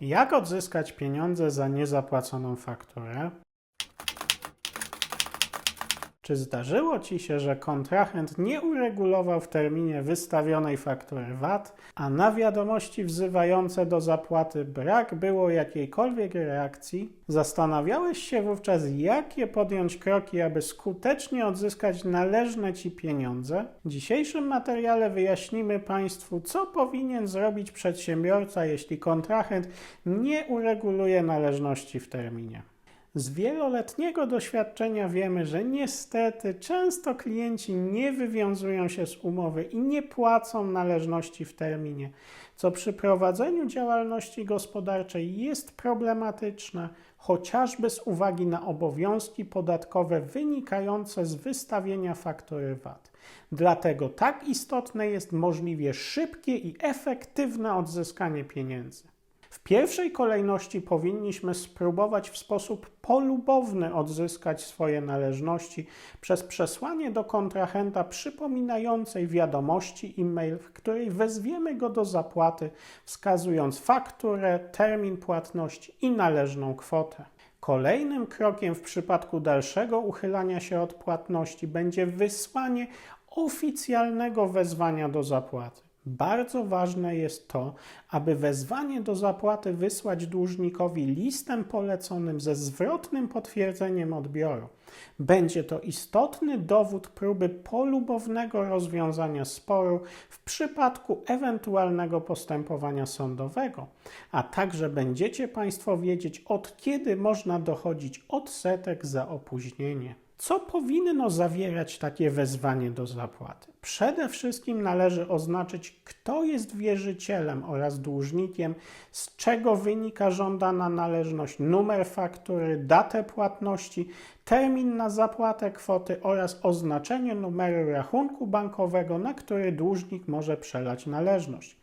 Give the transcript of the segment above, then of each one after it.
Jak odzyskać pieniądze za niezapłaconą fakturę? Czy zdarzyło Ci się, że kontrahent nie uregulował w terminie wystawionej faktury VAT, a na wiadomości wzywające do zapłaty brak było jakiejkolwiek reakcji? Zastanawiałeś się wówczas, jakie podjąć kroki, aby skutecznie odzyskać należne Ci pieniądze? W dzisiejszym materiale wyjaśnimy Państwu, co powinien zrobić przedsiębiorca, jeśli kontrahent nie ureguluje należności w terminie. Z wieloletniego doświadczenia wiemy, że niestety często klienci nie wywiązują się z umowy i nie płacą należności w terminie, co przy prowadzeniu działalności gospodarczej jest problematyczne, chociażby z uwagi na obowiązki podatkowe wynikające z wystawienia faktury VAT. Dlatego tak istotne jest możliwie szybkie i efektywne odzyskanie pieniędzy. W pierwszej kolejności powinniśmy spróbować w sposób polubowny odzyskać swoje należności przez przesłanie do kontrahenta przypominającej wiadomości e-mail, w której wezwiemy go do zapłaty, wskazując fakturę, termin płatności i należną kwotę. Kolejnym krokiem w przypadku dalszego uchylania się od płatności będzie wysłanie oficjalnego wezwania do zapłaty. Bardzo ważne jest to, aby wezwanie do zapłaty wysłać dłużnikowi listem poleconym ze zwrotnym potwierdzeniem odbioru. Będzie to istotny dowód próby polubownego rozwiązania sporu w przypadku ewentualnego postępowania sądowego, a także będziecie Państwo wiedzieć, od kiedy można dochodzić odsetek za opóźnienie. Co powinno zawierać takie wezwanie do zapłaty? Przede wszystkim należy oznaczyć, kto jest wierzycielem oraz dłużnikiem, z czego wynika żądana należność, numer faktury, datę płatności, termin na zapłatę kwoty oraz oznaczenie numeru rachunku bankowego, na który dłużnik może przelać należność.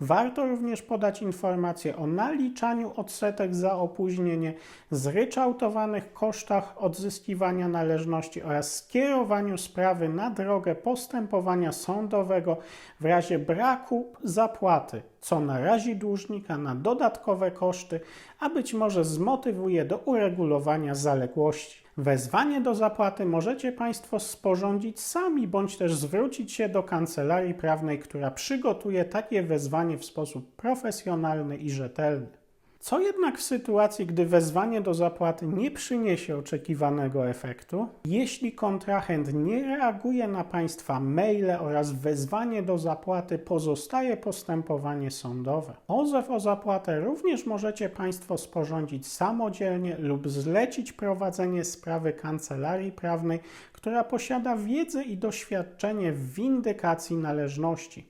Warto również podać informację o naliczaniu odsetek za opóźnienie, zryczałtowanych kosztach odzyskiwania należności oraz skierowaniu sprawy na drogę postępowania sądowego w razie braku zapłaty, co narazi dłużnika na dodatkowe koszty, a być może zmotywuje do uregulowania zaległości. Wezwanie do zapłaty możecie Państwo sporządzić sami, bądź też zwrócić się do kancelarii prawnej, która przygotuje takie wezwanie w sposób profesjonalny i rzetelny. Co jednak w sytuacji, gdy wezwanie do zapłaty nie przyniesie oczekiwanego efektu? Jeśli kontrahent nie reaguje na Państwa maile oraz wezwanie do zapłaty, pozostaje postępowanie sądowe. Pozew o zapłatę również możecie Państwo sporządzić samodzielnie lub zlecić prowadzenie sprawy kancelarii prawnej, która posiada wiedzę i doświadczenie w windykacji należności.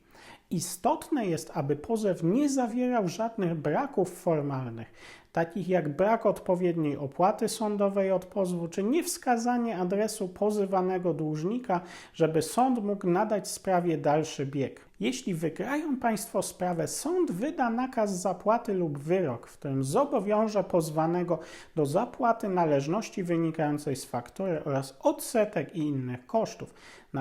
Istotne jest, aby pozew nie zawierał żadnych braków formalnych, takich jak brak odpowiedniej opłaty sądowej od pozwu, czy niewskazanie adresu pozywanego dłużnika, żeby sąd mógł nadać sprawie dalszy bieg. Jeśli wygrają Państwo sprawę, sąd wyda nakaz zapłaty lub wyrok, w którym zobowiąże pozwanego do zapłaty należności wynikającej z faktury oraz odsetek i innych kosztów,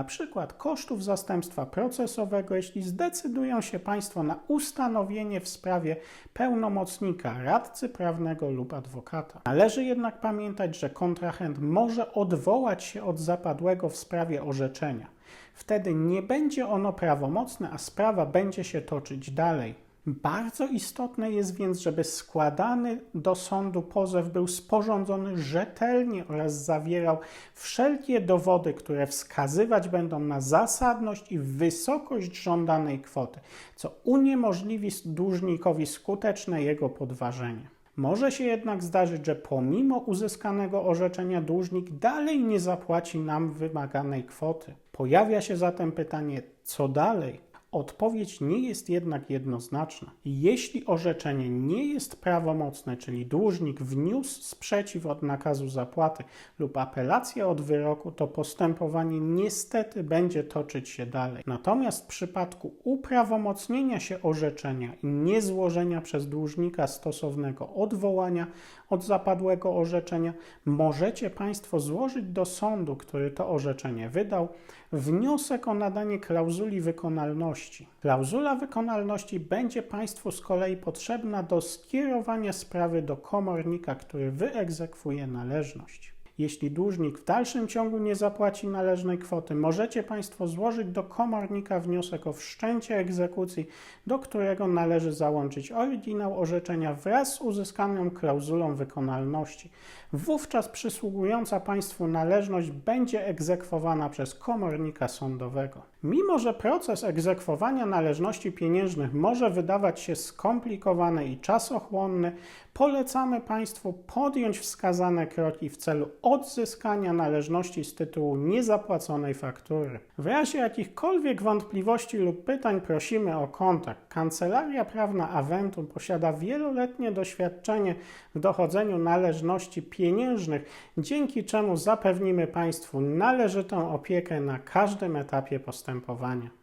przykład kosztów zastępstwa procesowego, jeśli zdecydują się Państwo na ustanowienie w sprawie pełnomocnika, radcy prawnego lub adwokata. Należy jednak pamiętać, że kontrahent może odwołać się od zapadłego w sprawie orzeczenia. Wtedy nie będzie ono prawomocne, a sprawa będzie się toczyć dalej. Bardzo istotne jest więc, żeby składany do sądu pozew był sporządzony rzetelnie oraz zawierał wszelkie dowody, które wskazywać będą na zasadność i wysokość żądanej kwoty, co uniemożliwi dłużnikowi skuteczne jego podważenie. Może się jednak zdarzyć, że pomimo uzyskanego orzeczenia dłużnik dalej nie zapłaci nam wymaganej kwoty. Pojawia się zatem pytanie, co dalej? Odpowiedź nie jest jednak jednoznaczna. Jeśli orzeczenie nie jest prawomocne, czyli dłużnik wniósł sprzeciw od nakazu zapłaty lub apelację od wyroku, to postępowanie niestety będzie toczyć się dalej. Natomiast w przypadku uprawomocnienia się orzeczenia i niezłożenia przez dłużnika stosownego odwołania od zapadłego orzeczenia, możecie Państwo złożyć do sądu, który to orzeczenie wydał, wniosek o nadanie klauzuli wykonalności wykonalności. Klauzula wykonalności będzie Państwu z kolei potrzebna do skierowania sprawy do komornika, który wyegzekwuje należność. Jeśli dłużnik w dalszym ciągu nie zapłaci należnej kwoty, możecie Państwo złożyć do komornika wniosek o wszczęcie egzekucji, do którego należy załączyć oryginał orzeczenia wraz z uzyskaną klauzulą wykonalności. Wówczas przysługująca Państwu należność będzie egzekwowana przez komornika sądowego. Mimo, że proces egzekwowania należności pieniężnych może wydawać się skomplikowany i czasochłonny, polecamy Państwu podjąć wskazane kroki w celu odzyskania należności z tytułu niezapłaconej faktury. W razie jakichkolwiek wątpliwości lub pytań prosimy o kontakt. Kancelaria Prawna Aventum posiada wieloletnie doświadczenie w dochodzeniu należności pieniężnych, dzięki czemu zapewnimy Państwu należytą opiekę na każdym etapie postępowania postępowanie.